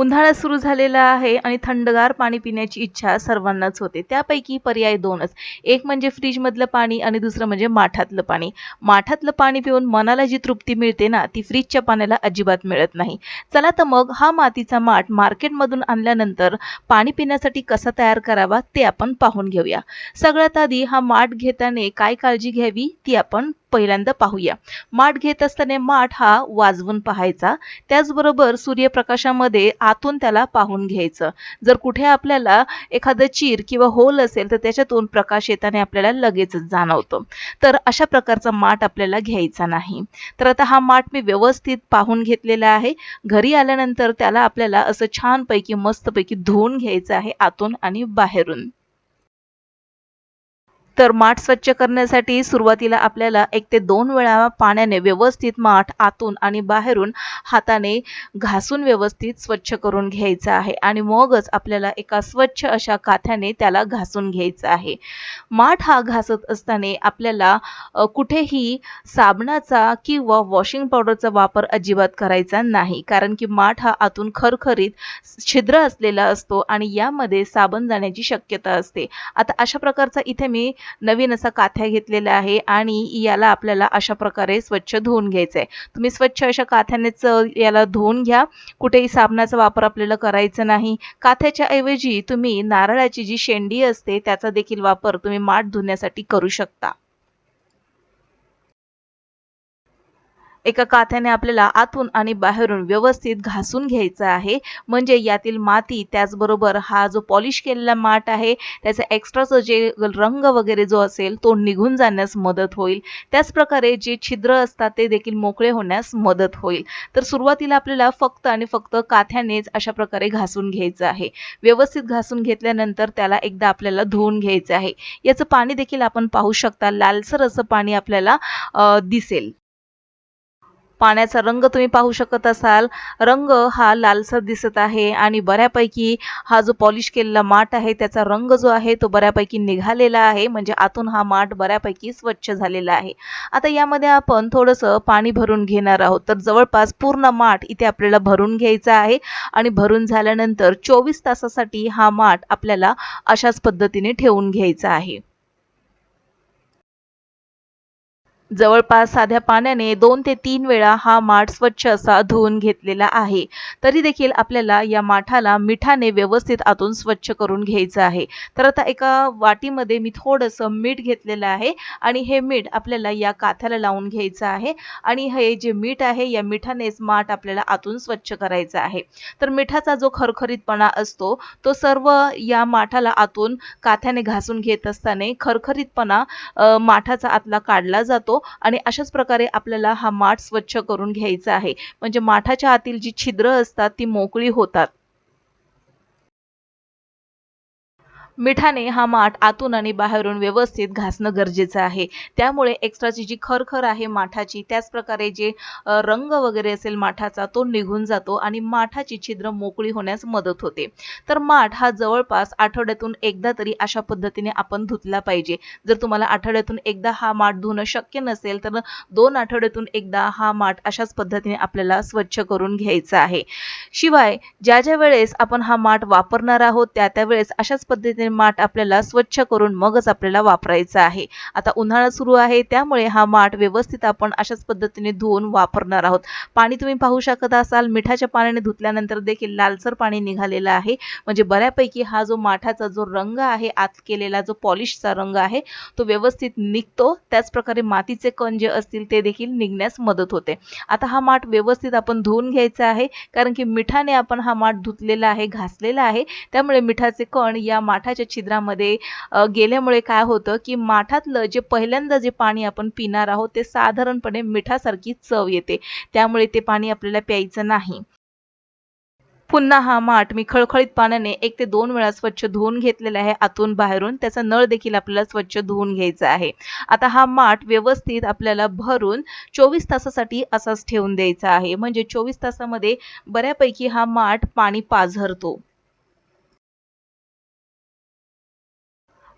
उन्हाळा सुरू झालेला आहे आणि थंडगार पाणी पिण्याची इच्छा सर्वांनाच होते. त्यापैकी पर्याय दोनच. एक म्हणजे फ्रीजमधलं पाणी आणि दुसरं म्हणजे माठातलं पाणी. माठातलं पाणी पिऊन मनाला जी तृप्ती मिळते ना ती फ्रीजच्या पाण्याला अजिबात मिळत नाही. चला तर मग हा मातीचा माठ मार्केटमधून आणल्यानंतर पाणी पिण्यासाठी कसा तयार करावा ते आपण पाहून घेऊया. सगळ्यात आधी हा माठ घेताना काय काळजी घ्यावी ती आपण पहिल्यांदा पाहूया. माठ घेत असताना माठ हा वाजवून पाहायचा. त्याचबरोबर सूर्यप्रकाशामध्ये आतून त्याला पाहून घ्यायचं. जर कुठे आपल्याला एखादं चीर किंवा होल असेल तर त्याच्यातून प्रकाश येताना आपल्याला लगेचच जाणवतो. तर अशा प्रकारचा माठ आपल्याला घ्यायचा नाही. तर आता हा माठ मी व्यवस्थित पाहून घेतलेला आहे. घरी आल्यानंतर त्याला आपल्याला असं छानपैकी मस्तपैकी धुवून घ्यायचं आहे आतून आणि बाहेरून. तर माठ स्वच्छ करण्यासाठी सुरुवातीला आपल्याला एक ते दोन वेळा पाण्याने व्यवस्थित माठ आतून आणि बाहेरून हाताने घासून व्यवस्थित स्वच्छ करून घ्यायचं आहे. आणि मगच आपल्याला एका स्वच्छ अशा काथ्याने त्याला घासून घ्यायचं आहे. माठ हा घासत असताना आपल्याला कुठेही साबणाचा किंवा वॉशिंग पावडरचा वापर अजिबात करायचा नाही. कारण की माठ हा आतून खरखरीत छिद्र असलेला असतो आणि यामध्ये साबण जाण्याची शक्यता असते. आता अशा प्रकारचा इथे मी नवीन असा काथ्या घेतलेला आहे आणि याला आपल्याला अशा प्रकारे स्वच्छ धुवून घ्यायचं आहे तुम्ही स्वच्छ अशा काथ्यानेच याला धुवून घ्या. कुठेही साबणाचा वापर आपल्याला करायचा नाही. काथ्याच्या ऐवजी तुम्ही नारळाची जी शेंडी असते त्याचा देखील वापर तुम्ही माठ धुण्यासाठी करू शकता. एका काथ्याने आपल्याला आतून आणि बाहेरून व्यवस्थित घासून घ्यायचं आहे. म्हणजे यातील माती त्याचबरोबर हा जो पॉलिश केलेला माठ आहे त्याचा एक्स्ट्राचं जे रंग वगैरे जो असेल तो निघून जाण्यास मदत होईल. त्याचप्रकारे जे छिद्र असतात ते देखील मोकळे होण्यास मदत होईल. तर सुरुवातीला आपल्याला फक्त आणि फक्त काथ्यानेच अशा प्रकारे घासून घ्यायचं आहे. व्यवस्थित घासून घेतल्यानंतर त्याला एकदा आपल्याला धुवून घ्यायचं आहे. याचं पाणी देखील आपण पाहू शकता. लालसर असं पाणी आपल्याला दिसेल. पाण्याचा रंग तुम्ही पाहू शकत असाल. रंग हा लालसर दिसत आहे आणि बऱ्यापैकी हा जो पॉलिश केलेला माठ आहे त्याचा रंग जो आहे तो बऱ्यापैकी निघालेला आहे. म्हणजे आतून हा माठ बऱ्यापैकी स्वच्छ झालेला आहे. आता यामध्ये आपण थोडंसं पाणी भरून घेणार आहोत. तर जवळपास पूर्ण माठ इथे आपल्याला भरून घ्यायचा आहे आणि भरून झाल्यानंतर चोवीस तासासाठी हा माठ आपल्याला अशाच पद्धतीने ठेवून घ्यायचा आहे. जवळपास साध्या पाण्याने दोन ते तीन वेळा हा माठ स्वच्छ असा धुवून घेतलेला आहे. तरी देखील आपल्याला या माठाला मिठाने व्यवस्थित आतून स्वच्छ करून घ्यायचं आहे. तर आता एका वाटीमध्ये मी थोडंसं मीठ घेतलेलं आहे आणि हे मीठ आपल्याला या काथ्याला लावून घ्यायचं आहे आणि हे जे मीठ आहे या मिठानेच माठ आपल्याला आतून स्वच्छ करायचं आहे. तर मिठाचा जो खरखरीतपणा असतो तो सर्व या माठाला आतून काथ्याने घासून घेत असताना खरखरीतपणा माठाचा आतला काढला जातो आणि अशाच प्रकारे आपल्याला हा माठ स्वच्छ करून घ्यायचा आहे. म्हणजे माठाच्या आतील जी छिद्र असतात ती मोकळी होतात. मिठाने हा माठ आतून आणि बाहेरून व्यवस्थित घासणं गरजेचं आहे. त्यामुळे एक्स्ट्राची जी खरखर आहे माठाची त्याचप्रकारे जे रंग वगैरे असेल माठाचा तो निघून जातो आणि माठाची छिद्र मोकळी होण्यास मदत होते. तर माठ हा जवळपास आठवड्यातून एकदा तरी अशा पद्धतीने आपण धुतला पाहिजे. जर तुम्हाला आठवड्यातून एकदा हा माठ धुणं शक्य नसेल तर दोन आठवड्यातून एकदा हा माठ अशाच पद्धतीने आपल्याला स्वच्छ करून घ्यायचा आहे. शिवाय ज्या ज्या वेळेस आपण हा माठ वापरणार आहोत त्या त्यावेळेस अशाच पद्धतीने माठ आपल्याला स्वच्छ करून मगच आपल्याला वापरायचा आहे. आता उन्हाळा सुरू आहे त्यामुळे हा माठ व्यवस्थित आपण अशाच पद्धतीने धुवून वापरणार आहोत. पाणी तुम्ही पाहू शकत असाल मिठाच्या पाण्याने धुतल्यानंतर देखील लालसर पाणी निघालेलं आहे. म्हणजे बऱ्यापैकी हा जो माठाचा जो रंग आहे आत केलेला जो पॉलिशचा रंग आहे तो व्यवस्थित निघतो. त्याचप्रकारे मातीचे कण जे असतील ते देखील निघण्यास मदत होते. आता हा माठ व्यवस्थित आपण धुवून घ्यायचा आहे कारण की मिठाने आपण हा माठ धुतलेला आहे घासलेला आहे. त्यामुळे मिठाचे कण या माठा माठाच्या छिद्रामध्ये गेल्यामुळे काय होतं की माठातलं जे पहिल्यांदा जे पाणी आपण पिणार आहोत ते साधारणपणे मिठासारखी चव येते. त्यामुळे ते पाणी आपल्याला प्यायचं नाही. पुन्हा हा माठ मी खळखळीत पाण्याने एक ते दोन वेळा स्वच्छ धुवून घेतलेला आहे आतून बाहेरून. त्याचा नळ देखील आपल्याला स्वच्छ धुवून घ्यायचा आहे. आता हा माठ व्यवस्थित आपल्याला भरून चोवीस तासासाठी असाच ठेवून द्यायचा आहे. म्हणजे चोवीस तासामध्ये बऱ्यापैकी हा माठ पाणी पाझरतो.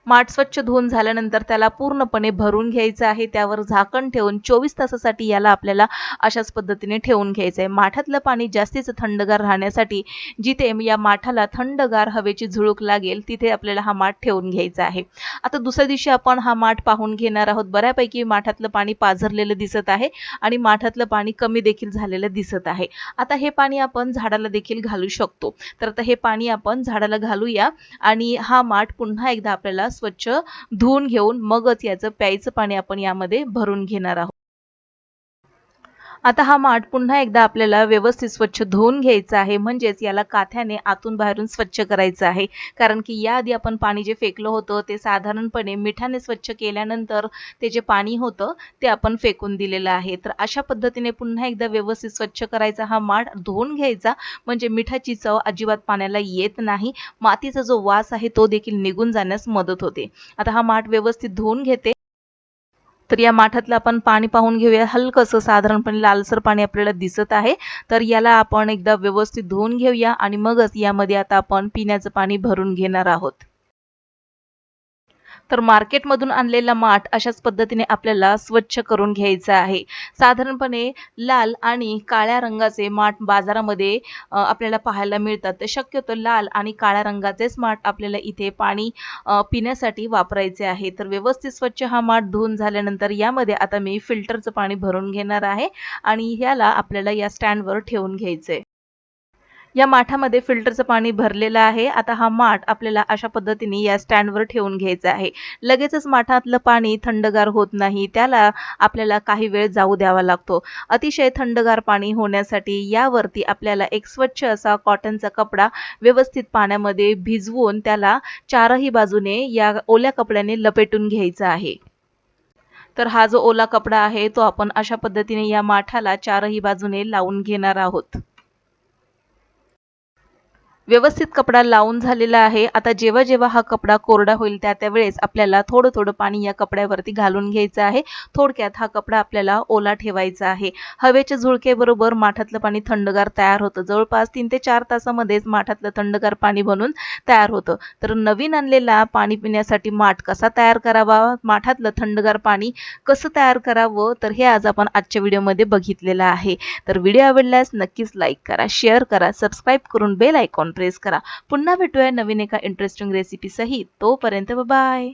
माठ स्वच्छ धुवून झाल्यानंतर त्याला पूर्णपणे भरून घ्यायचं आहे. त्यावर झाकण ठेवून चोवीस तासासाठी याला आपल्याला अशाच पद्धतीने ठेवून घ्यायचं आहे माठातलं पाणी जास्तीच थंडगार राहण्यासाठी जिथे या माठाला थंडगार हवेची झुळूक लागेल तिथे आपल्याला हा माठ ठेवून घ्यायचा आहे. आता दुसऱ्या दिवशी आपण हा माठ पाहून घेणार आहोत. बऱ्यापैकी माठातलं पाणी पाझरलेलं दिसत आहे आणि माठातलं पाणी कमी देखील झालेलं दिसत आहे. आता हे पाणी आपण झाडाला देखील घालू शकतो. तर आता हे पाणी आपण झाडाला घालूया आणि हा माठ पुन्हा एकदा आपल्याला स्वच्छ धुवून घेऊन मगच याचं प्यायचं पाणी आपण यामध्ये भरून घेणार आहोत. आता हा माठ पुन्हा एकदा आपल्याला व्यवस्थित स्वच्छ धुवून घ्यायचा आहे. म्हणजेच याला काथ्याने आतून बाहेरून स्वच्छ करायचं आहे. कारण की याआधी आपण पाणी जे फेकलं होतं ते साधारणपणे मिठाने स्वच्छ केल्यानंतर ते जे पाणी होतं ते आपण फेकून दिलेलं आहे. तर अशा पद्धतीने पुन्हा एकदा व्यवस्थित स्वच्छ करायचा हा माठ. धुवून घ्यायचा. म्हणजे मिठाची चव अजिबात पाण्याला येत नाही. मातीचा जो वास आहे तो देखील निघून जाण्यास मदत होते. आता हा माठ व्यवस्थित धुवून घेते. तर या माठातलं आपण पाणी पाहून घेऊया. हलकंसं साधारणपणे लालसर पाणी आपल्याला दिसत आहे. तर याला आपण एकदा व्यवस्थित धुवून घेऊया आणि मगच यामध्ये आता आपण पिण्याचं पाणी भरून घेणार आहोत. तर मार्केटमधून आणलेला माठ अशाच पद्धतीने आपल्याला स्वच्छ करून घ्यायचा आहे. साधारणपणे लाल आणि काळ्या रंगाचे माठ बाजारामध्ये आपल्याला पाहायला मिळतात. तर शक्यतो लाल आणि काळ्या रंगाचेच माठ आपल्याला इथे पाणी पिण्यासाठी वापरायचे आहे. तर व्यवस्थित स्वच्छ हा माठ धुवून झाल्यानंतर यामध्ये आता मी फिल्टरचं पाणी भरून घेणार आहे आणि ह्याला आपल्याला या स्टँडवर ठेवून घ्यायचं आहे या माठामध्ये फिल्टरचं पाणी भरलेलं आहे. आता हा माठ आपल्याला अशा पद्धतीने या स्टँडवर ठेवून घ्यायचा आहे. लगेचच माठातलं पाणी थंडगार होत नाही. त्याला आपल्याला काही वेळ जाऊ द्यावा लागतो. अतिशय थंडगार पाणी होण्यासाठी यावरती आपल्याला एक स्वच्छ असा कॉटनचा कपडा व्यवस्थित पाण्यामध्ये भिजवून त्याला चारही बाजूने या ओल्या कपड्याने लपेटून घ्यायचा आहे. तर हा जो ओला कपडा आहे तो आपण अशा पद्धतीने या माठाला चारही बाजूने लावून घेणार आहोत. व्यवस्थित कपडा लावून झालेला आहे. आता जेव्हा जेव्हा हा कपडा कोरडा होईल त्या त्यावेळेस आपल्याला थोडं थोडं पाणी या कपड्यावरती घालून घ्यायचं आहे. थोडक्यात हा कपडा आपल्याला ओला ठेवायचा आहे. हवेच्या झुळकेबरोबर माठातलं पाणी थंडगार तयार होतं. जवळपास तीन ते चार तासामध्येच माठातलं थंडगार पाणी बनून तयार होतं. तर नवीन आणलेला पाणी पिण्यासाठी माठ कसा तयार करावा? माठातलं थंडगार पाणी कसं तयार करावं? तर हे आज आपण आजच्या व्हिडिओमध्ये बघितलेलं आहे. तर व्हिडिओ आवडल्यास नक्कीच लाईक करा शेअर करा सबस्क्राईब करून बेल आयकॉन प्रेस करा. पुन्हा भेटूया नवीन एका इंटरेस्टिंग रेसिपी सहित. तोपर्यंत बाय